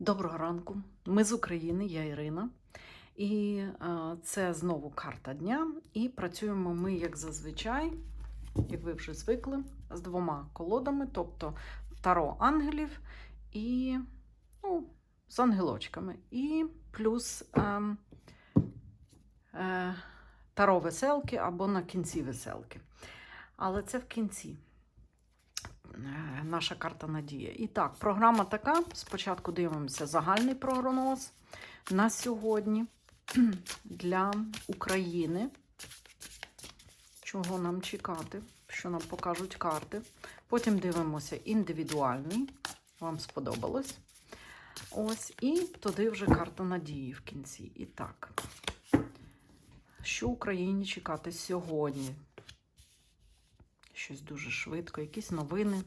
Доброго ранку. Ми з України, я Ірина. І е, це знову карта дня. І працюємо ми, як зазвичай, як ви вже звикли, з двома колодами, тобто таро ангелів і ну, з ангелочками. І плюс е, е, таро веселки або на кінці веселки. Але це в кінці. Е, Наша карта надія. І так, програма така. Спочатку дивимося загальний прогноз на сьогодні для України. Чого нам чекати, що нам покажуть карти. Потім дивимося індивідуальний. Вам сподобалось. Ось, і туди вже карта надії в кінці. І так, що Україні чекати сьогодні? Щось дуже швидко, якісь новини,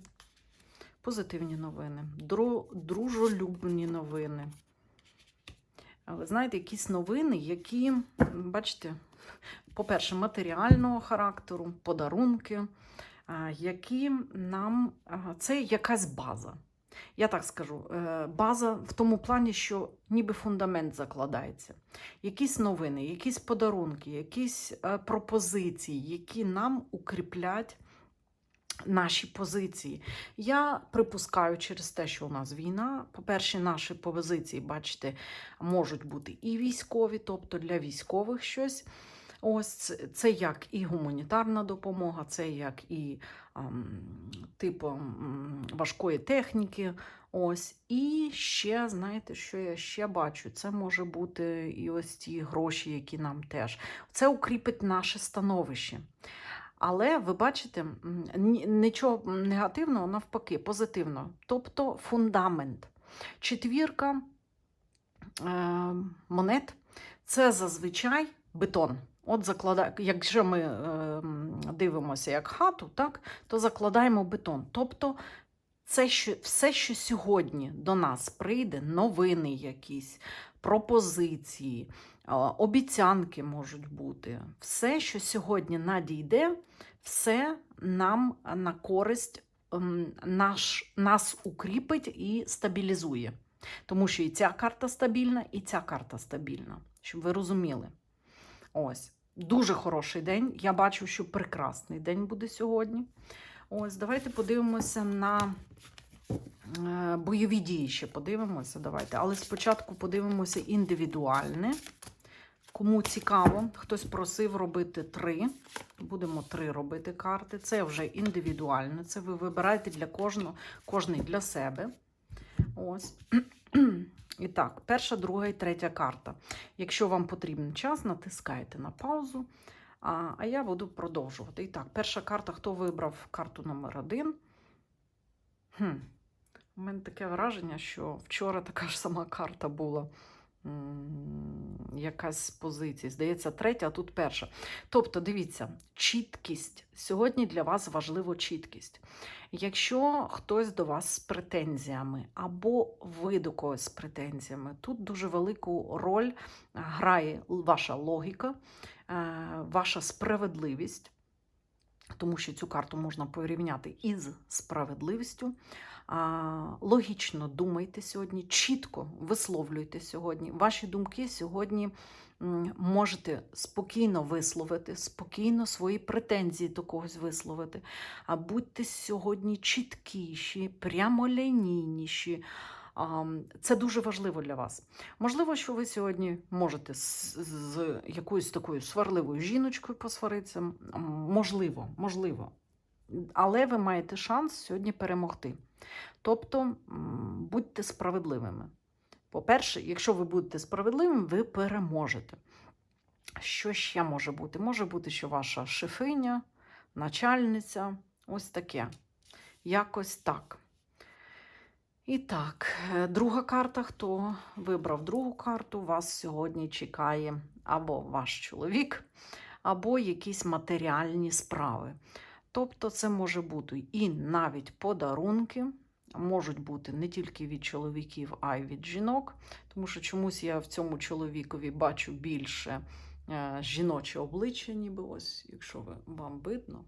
позитивні новини, дружелюбні новини. Ви знаєте, якісь новини, які, бачите, по-перше, матеріального характеру, подарунки, які нам це якась база. Я так скажу, е, база в тому плані, що ніби фундамент закладається. Якісь новини, якісь подарунки, якісь е, пропозиції, які нам укріплять наші позиції. Я припускаю через те, що у нас війна. По-перше, наші позиції, бачите, можуть бути і військові, тобто для військових щось. Ось це, як і гуманітарна допомога, це як і ам, типу важкої техніки. Ось. І ще, знаєте, що я ще бачу? Це може бути і ось ті гроші, які нам теж. Це укріпить наше становище. Але ви бачите, нічого негативного, навпаки, позитивно. Тобто фундамент. Четвірка е, монет це зазвичай бетон. От закладає, якщо ми е, дивимося як хату, так, то закладаємо бетон. Тобто це що, все, що сьогодні до нас прийде, новини якісь, пропозиції, обіцянки можуть бути. Все, що сьогодні надійде, все нам на користь ем, наш, нас укріпить і стабілізує. Тому що і ця карта стабільна, і ця карта стабільна, щоб ви розуміли. Ось, дуже хороший день. Я бачу, що прекрасний день буде сьогодні. Ось, давайте подивимося на бойові дії. Ще подивимося. Давайте. Але спочатку подивимося індивідуальне. Кому цікаво, хтось просив робити три. Будемо три робити карти. Це вже індивідуально. Це ви вибираєте для кожного, кожний для себе. Ось. І так, перша, друга і третя карта. Якщо вам потрібен час, натискайте на паузу. А, а я буду продовжувати. І так, перша карта, хто вибрав карту номер один? Хм. У мене таке враження, що вчора така ж сама карта була. Якась з позицій. Здається, третя, а тут перша. Тобто, дивіться, чіткість. Сьогодні для вас важливо чіткість. Якщо хтось до вас з претензіями, або ви до когось з претензіями, тут дуже велику роль грає ваша логіка, е, ваша справедливість, тому що цю карту можна порівняти із справедливістю. Логічно думайте сьогодні, чітко висловлюйте сьогодні. Ваші думки сьогодні можете спокійно висловити, спокійно свої претензії до когось висловити. А будьте сьогодні чіткіші, прямолінійніші. Це дуже важливо для вас. Можливо, що ви сьогодні можете з якоюсь такою сварливою жіночкою посваритися. Можливо, можливо. Але ви маєте шанс сьогодні перемогти. Тобто будьте справедливими. По-перше, якщо ви будете справедливими, ви переможете. Що ще може бути? Може бути, що ваша шефиня, начальниця, ось таке. Якось так. І так, е, друга карта. Хто вибрав другу карту, вас сьогодні чекає або ваш чоловік, або якісь матеріальні справи. Тобто, це може бути і навіть подарунки, можуть бути не тільки від чоловіків, а й від жінок. Тому що чомусь я в цьому чоловікові бачу більше е, жіноче обличчя, ніби ось, якщо вам видно,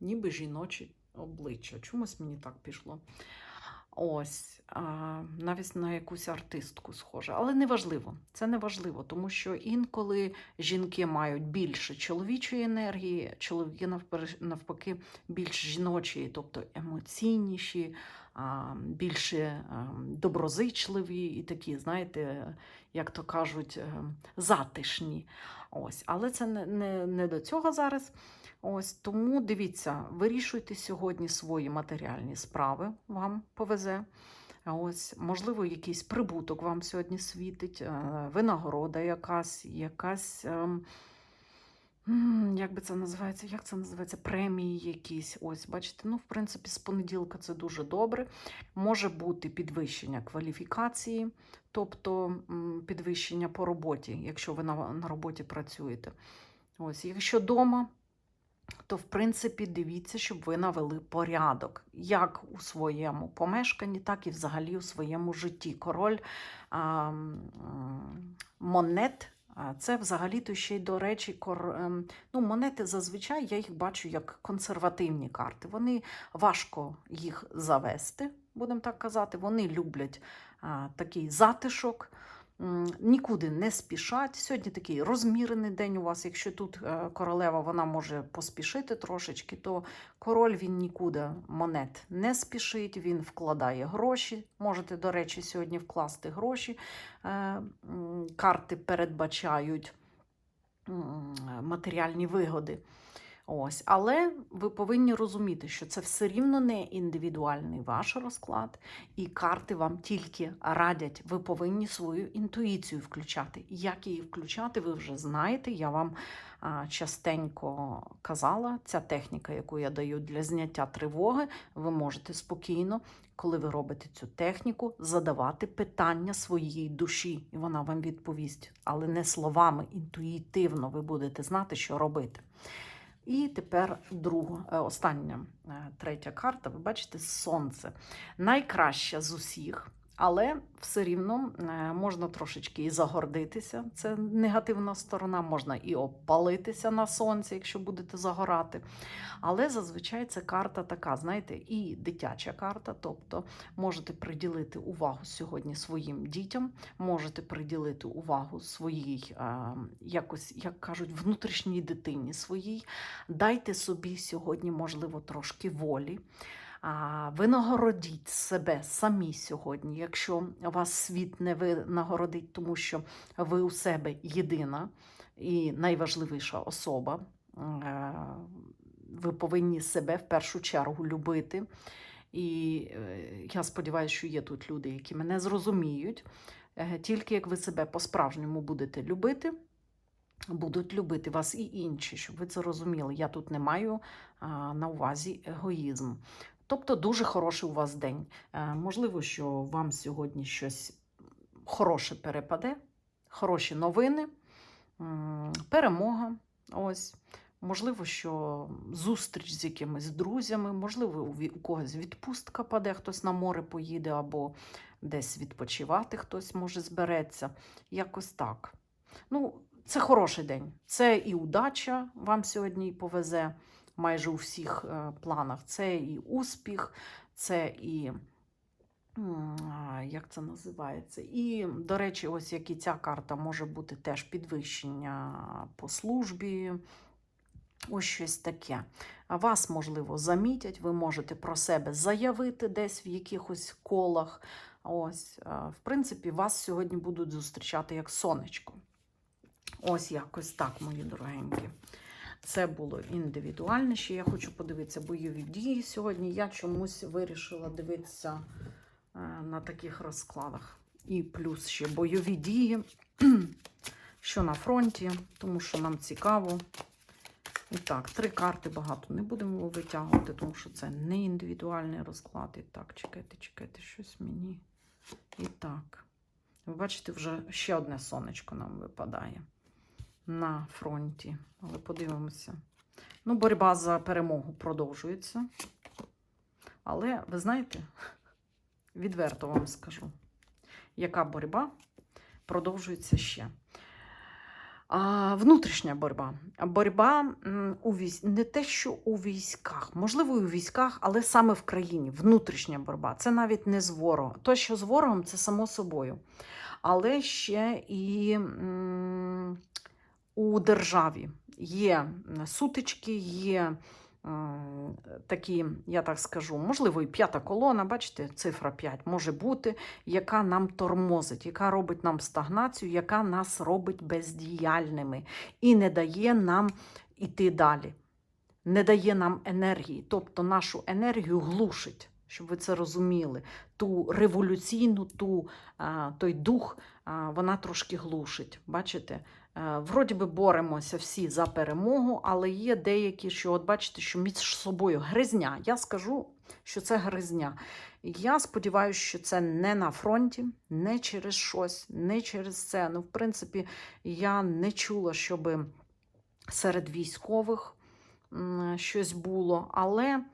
ніби жіноче обличчя. Чомусь мені так пішло. Ось, навіть на якусь артистку схоже. Але неважливо. Це не важливо, тому що інколи жінки мають більше чоловічої енергії, чоловіки навпаки більш жіночої, тобто емоційніші, більше доброзичливі і такі, знаєте, як то кажуть, е, затишні. Ось. Але це не, не, не до цього зараз. Ось тому дивіться, вирішуйте сьогодні свої матеріальні справи, вам повезе. Ось, можливо, якийсь прибуток вам сьогодні світить, е, винагорода якась, якась. ем, Як би це називається? Як це називається? Премії якісь. Ось, бачите, ну, в принципі, з понеділка це дуже добре. Може бути підвищення кваліфікації, тобто підвищення по роботі, якщо ви на, на роботі працюєте. Ось, якщо вдома, то в принципі дивіться, щоб ви навели порядок як у своєму помешканні, так і взагалі у своєму житті. Король а, монет. Це взагалі-то ще й до речі, кор... ем, ну, монети зазвичай я їх бачу як консервативні карти. Вони важко їх завести, будемо так казати. Вони люблять а, такий затишок. Нікуди не спішать. Сьогодні такий розмірений день у вас. Якщо тут е, королева вона може поспішити трошечки, то король він нікуди монет не спішить, він вкладає гроші. Можете, до речі, сьогодні вкласти гроші. Е, Карти передбачають матеріальні вигоди. Ось, але ви повинні розуміти, що це все рівно не індивідуальний ваш розклад, і карти вам тільки радять. Ви повинні свою інтуїцію включати. Як її включати, ви вже знаєте. Я вам частенько казала, ця техніка, яку я даю для зняття тривоги, ви можете спокійно, коли ви робите цю техніку, задавати питання своїй душі, і вона вам відповість, але не словами, інтуїтивно ви будете знати, що робити. І тепер друга, е, остання е, третя карта. Ви бачите, сонце. Найкраща з усіх, але все рівно е, можна трошечки і загордитися. Це негативна сторона, можна і опалитися на сонці, якщо будете загорати. Але зазвичай це карта така, знаєте, і дитяча карта, тобто можете приділити увагу сьогодні своїм дітям, можете приділити увагу своїй, е, якось, як кажуть, внутрішній дитині своїй. Дайте собі сьогодні, можливо, трошки волі. Винагородіть себе самі сьогодні, якщо вас світ не винагородить, тому що ви у себе єдина і найважливіша особа. Е, Ви повинні себе в першу чергу любити. І е, я сподіваюся, що є тут люди, які мене зрозуміють. Е, Тільки як ви себе по-справжньому будете любити, будуть любити вас і інші, щоб ви це розуміли. Я тут не маю на увазі егоїзм. Тобто дуже хороший у вас день. Е, Можливо, що вам сьогодні щось хороше перепаде, хороші новини, перемога. Ось. Можливо, що зустріч з якимись друзями, можливо, у когось відпустка паде, хтось на море поїде, або десь відпочивати хтось може збереться. Якось так. Ну, це хороший день. Це і удача вам сьогодні повезе майже у всіх е, планах. Це і успіх, це і. Як це називається? І, до речі, ось як і ця карта може бути теж підвищення по службі, ось щось таке. Вас, можливо, замітять, ви можете про себе заявити десь в якихось колах. Ось, е, в принципі, вас сьогодні будуть зустрічати як сонечко. Ось якось так, мої дорогенькі. Це було індивідуальне. Ще я хочу подивитися бойові дії сьогодні. Я чомусь вирішила дивитися е, на таких розкладах. І плюс ще бойові дії, що на фронті, тому що нам цікаво. І так, три карти багато не будемо витягувати, тому що це не індивідуальний розклад. І так, чекайте, чекайте, щось мені. І так. Ви бачите, вже ще одне сонечко нам випадає на фронті. Але подивимося. Ну, боротьба за перемогу продовжується. Але ви знаєте, відверто вам скажу, яка боротьба продовжується ще. А, внутрішня боротьба. Боротьба у військ... не те, що у військах, можливо, і у військах, але саме в країні. Внутрішня боротьба. Це навіть не з ворогом. То, що з ворогом, це само собою. Але ще і м, у державі є сутички, є м, такі, я так скажу, можливо, і п'ята колона, бачите, цифра 5 може бути, яка нам тормозить, яка робить нам стагнацію, яка нас робить бездіяльними і не дає нам іти далі, не дає нам енергії, тобто нашу енергію глушить. Щоб ви це розуміли, ту революційну, ту, а, той дух а, вона трошки глушить. Бачите? Е, Вроді би боремося всі за перемогу, але є деякі, що от бачите, що між собою гризня. Я скажу, що це гризня. Я сподіваюся, що це не на фронті, не через щось, не через це. Ну, в принципі, я не чула, щоб серед військових щось було, але,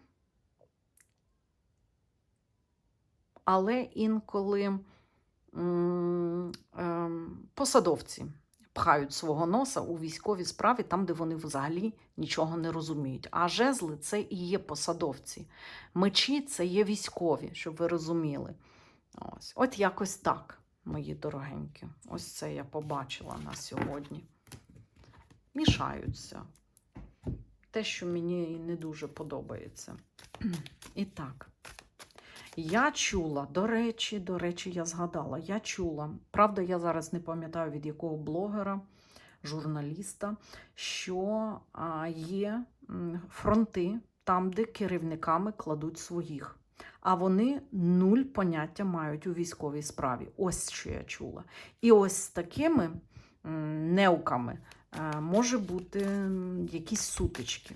але інколи ем, посадовці пхають свого носа у військовій справі, там, де вони взагалі нічого не розуміють. А жезли це і є посадовці. Мечі це є військові, щоб ви розуміли. Ось, От якось так, мої дорогенькі. Ось це я побачила на сьогодні. Мішаються. Те, що мені не дуже подобається. І так. Я чула, до речі, до речі, я згадала, я чула, правда, я зараз не пам'ятаю від якого блогера, журналіста, що є фронти там, де керівниками кладуть своїх. А вони нуль поняття мають у військовій справі. Ось що я чула. І ось такими неуками е, може бути якісь сутички.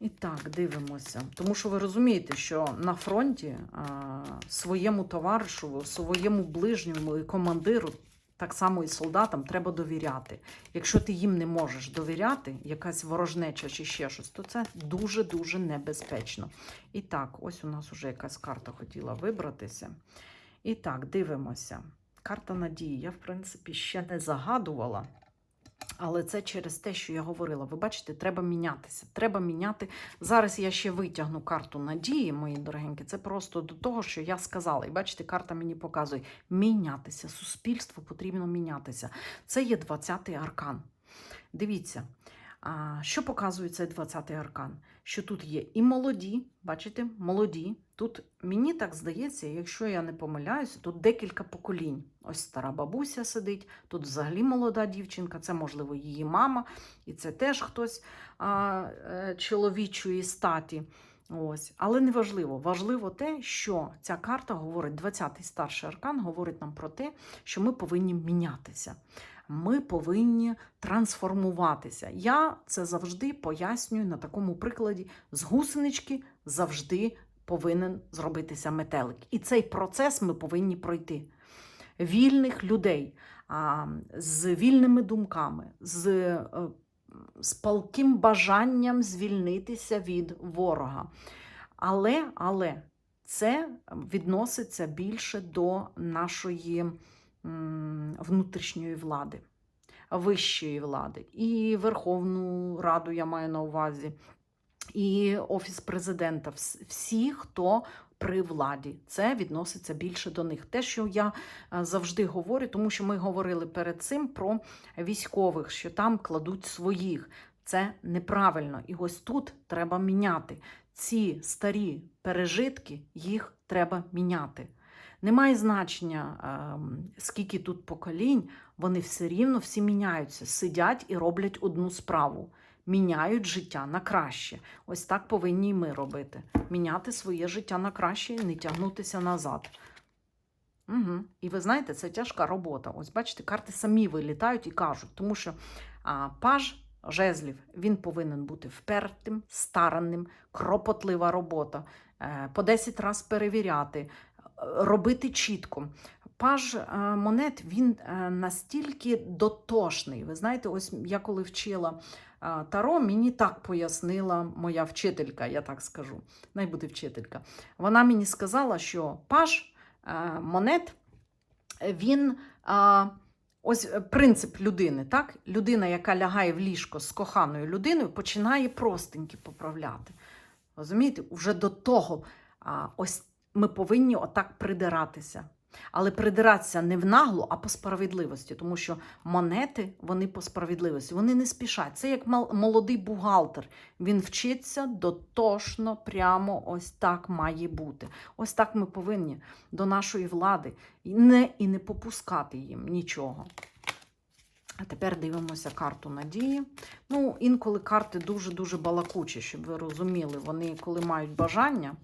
І так, дивимося. Тому що ви розумієте, що на фронті а, своєму товаришу, своєму ближньому і командиру, так само і солдатам, треба довіряти. Якщо ти їм не можеш довіряти, якась ворожнеча чи ще щось, то це дуже-дуже небезпечно. І так, ось у нас вже якась карта хотіла вибратися. І так, дивимося. Карта надії. Я, в принципі, ще не загадувала. Але це через те, що я говорила. Ви бачите, треба мінятися. Треба міняти. Зараз я ще витягну карту надії, мої дорогенькі. Це просто до того, що я сказала. І бачите, карта мені показує мінятися. Суспільству потрібно мінятися. Це є 20-й аркан. Дивіться, що показує цей 20-й аркан? Що тут є і молоді, бачите, молоді. Тут мені так здається, якщо я не помиляюся, тут декілька поколінь. Ось стара бабуся сидить, тут взагалі молода дівчинка, це, можливо, її мама, і це теж хтось а, е, чоловічої статі. Ось. Але не важливо. Важливо те, що ця карта говорить, 20-й старший аркан говорить нам про те, що ми повинні мінятися. Ми повинні трансформуватися. Я це завжди пояснюю на такому прикладі. З гусенички завжди повинен зробитися метелик. І цей процес ми повинні пройти. Вільних людей з вільними думками, з, е, з палким бажанням звільнитися від ворога. Але, але це відноситься більше до нашої внутрішньої влади, вищої влади. І Верховну Раду я маю на увазі, і Офіс президента. Всі, хто при владі, це відноситься більше до них. Те, що я е, завжди говорю, тому що ми говорили перед цим про військових, що там кладуть своїх. Це неправильно. І ось тут треба міняти. Ці старі пережитки, їх треба міняти. Немає значення, ем, скільки тут поколінь, вони все рівно всі міняються, сидять і роблять одну справу. Міняють життя на краще. Ось так повинні і ми робити. Міняти своє життя на краще і не тягнутися назад. Угу. І ви знаєте, це тяжка робота. Ось бачите, карти самі вилітають і кажуть, тому що а, паж жезлів він повинен бути впертим, старанним, кропотлива робота, е, по 10 разів перевіряти, е, робити чітко. Паж е, монет він настільки дотошний. Ви знаєте, ось я коли вчила Таро, мені так пояснила моя вчителька, я так скажу. Най буде вчителька. Вона мені сказала, що паж е, монет він Ось е, принцип людини, так? Людина, яка лягає в ліжко з коханою людиною, починає простеньки поправляти. Розумієте, вже до того ось ми повинні отак придиратися. Але придиратися не в наглу, а по справедливості, тому що монети вони по справедливості, вони не спішать. Це як молодий бухгалтер. Він вчиться дотошно, прямо ось так має бути. Ось так ми повинні до нашої влади не, і не попускати їм нічого. А тепер дивимося карту надії. Ну, інколи карти дуже-дуже балакучі, щоб ви розуміли. Вони, коли мають бажання,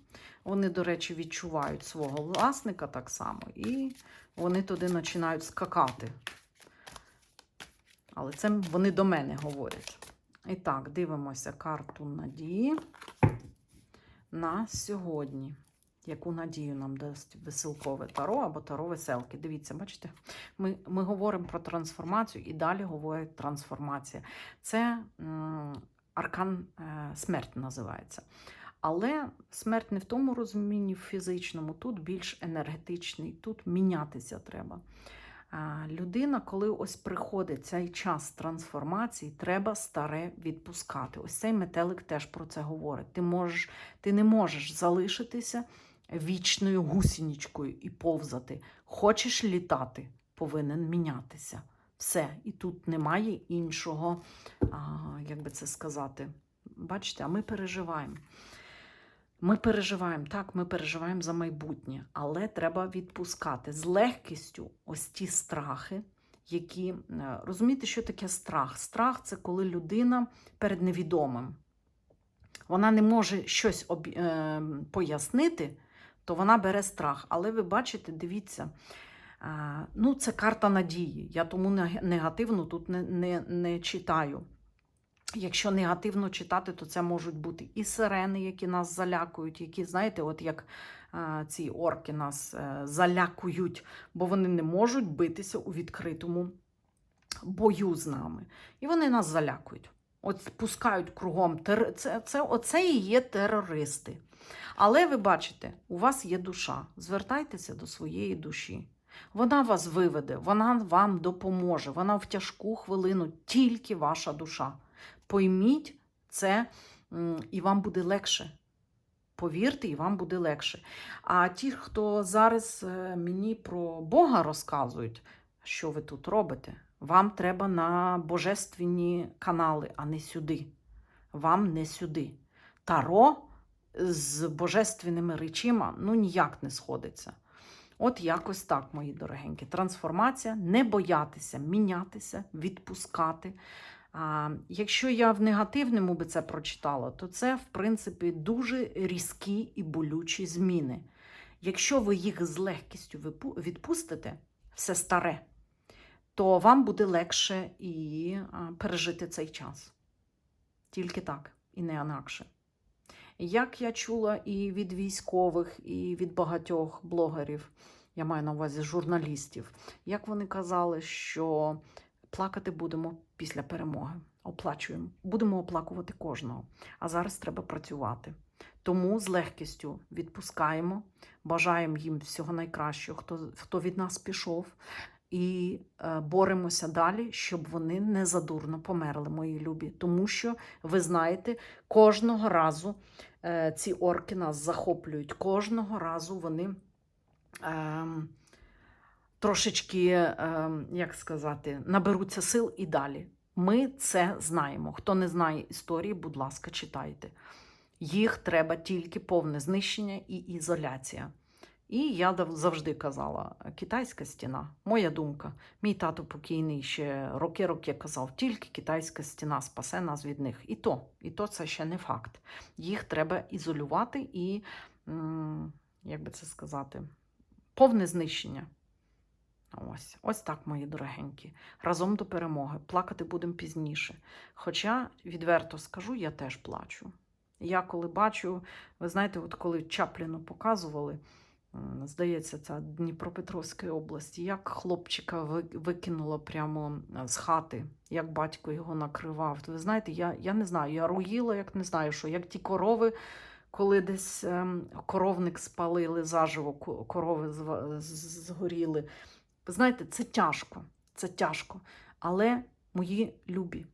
вони, до речі, відчувають свого власника так само, і вони туди починають скакати. Але це вони до мене говорять. І так, дивимося карту надії на сьогодні. Яку надію нам дасть веселкове таро або таро веселки? Дивіться, бачите, ми, ми говоримо про трансформацію і далі говорить трансформація. Це м, аркан е, смерть називається. Але смерть не в тому розумінні фізичному, тут більш енергетичний, тут мінятися треба. Людина, коли ось приходить цей час трансформації, треба старе відпускати. Ось цей метелик теж про це говорить. Ти, можеш, ти не можеш залишитися вічною гусінічкою і повзати. Хочеш літати, повинен мінятися. Все. І тут немає іншого, як би це сказати. Бачите, а ми переживаємо. Ми переживаємо, так, ми переживаємо за майбутнє, але треба відпускати з легкістю ось ті страхи, які е, розумієте, що таке страх? Страх це коли людина перед невідомим. Вона не може щось об... е, пояснити, то вона бере страх. Але ви бачите, дивіться, е, ну, це карта надії. Я тому негативно тут не, не, не читаю. Якщо негативно читати, то це можуть бути і сирени, які нас залякують, які, знаєте, от як е, ці орки нас е, залякують, бо вони не можуть битися у відкритому бою з нами. І вони нас залякують. От пускають кругом. Тер... Це, це, оце і є терористи. Але ви бачите, у вас є душа. Звертайтеся до своєї душі. Вона вас виведе, вона вам допоможе. Вона в тяжку хвилину тільки ваша душа. Пойміть це, і вам буде легше. Повірте, і вам буде легше. А ті, хто зараз е, мені про Бога розказують, що ви тут робите, вам треба на божественні канали, а не сюди. Вам не сюди. Таро з божественними речима ну ніяк не сходиться. От якось так, мої дорогенькі. Трансформація, не боятися, мінятися, відпускати. Якщо я в негативному би це прочитала, то це, в принципі, дуже різкі і болючі зміни. Якщо ви їх з легкістю відпустите, все старе, то вам буде легше і пережити цей час. Тільки так, і не інакше. Як я чула і від військових, і від багатьох блогерів, я маю на увазі журналістів, як вони казали, що плакати будемо після перемоги. Оплачуємо. Будемо оплакувати кожного. А зараз треба працювати. Тому з легкістю відпускаємо, бажаємо їм всього найкращого, хто, хто від нас пішов, і е, боремося далі, щоб вони не задурно померли, мої любі. Тому що, ви знаєте, кожного разу е, ці орки нас захоплюють, кожного разу вони. Е, Трошечки, е, як сказати, наберуться сил і далі. Ми це знаємо. Хто не знає історії, будь ласка, читайте. Їх треба тільки повне знищення і ізоляція. І я завжди казала: китайська стіна, моя думка. Мій тато покійний ще роки-роки казав, тільки китайська стіна спасе нас від них. І то, і то це ще не факт. Їх треба ізолювати і, як би це сказати, повне знищення. Ось, ось так, мої дорогенькі. Разом до перемоги. Плакати будемо пізніше. Хоча, відверто скажу, я теж плачу. Я коли бачу, ви знаєте, от коли Чапліну показували, здається, це Дніпропетровської області, як хлопчика ви- викинуло прямо з хати, як батько його накривав. Ви знаєте, я, я не знаю, я руїла, як не знаю, що, як ті корови. Коли десь ем, коровник спалили заживо, ко- корови згоріли. Ви знаєте, це тяжко. Це тяжко. Але, мої любі,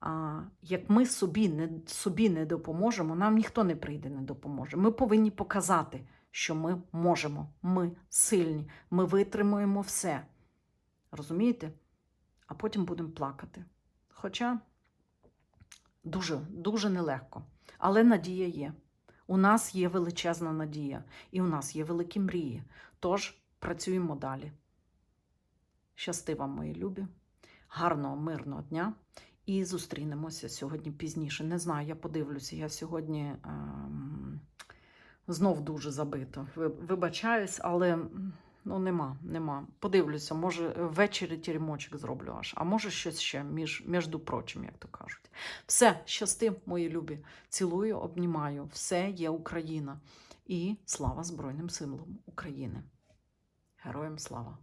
а, як ми собі не, собі не допоможемо, нам ніхто не прийде, не допоможе. Ми повинні показати, що ми можемо, ми сильні, ми витримуємо все. Розумієте? А потім будемо плакати. Хоча дуже, дуже нелегко. Але надія є. У нас є величезна надія, і у нас є великі мрії. Тож працюємо далі. Щасти вам, мої любі, гарного, мирного дня. І зустрінемося сьогодні пізніше. Не знаю, я подивлюся. Я сьогодні ем, знов дуже забито. Вибачаюсь, але ну, нема, нема. Подивлюся, може, ввечері тірімочок зроблю аж, а може щось ще, між, між прочим, як то кажуть. Все, щасти, мої любі. Цілую, обнімаю. Все є Україна. І слава Збройним силам України. Героям слава!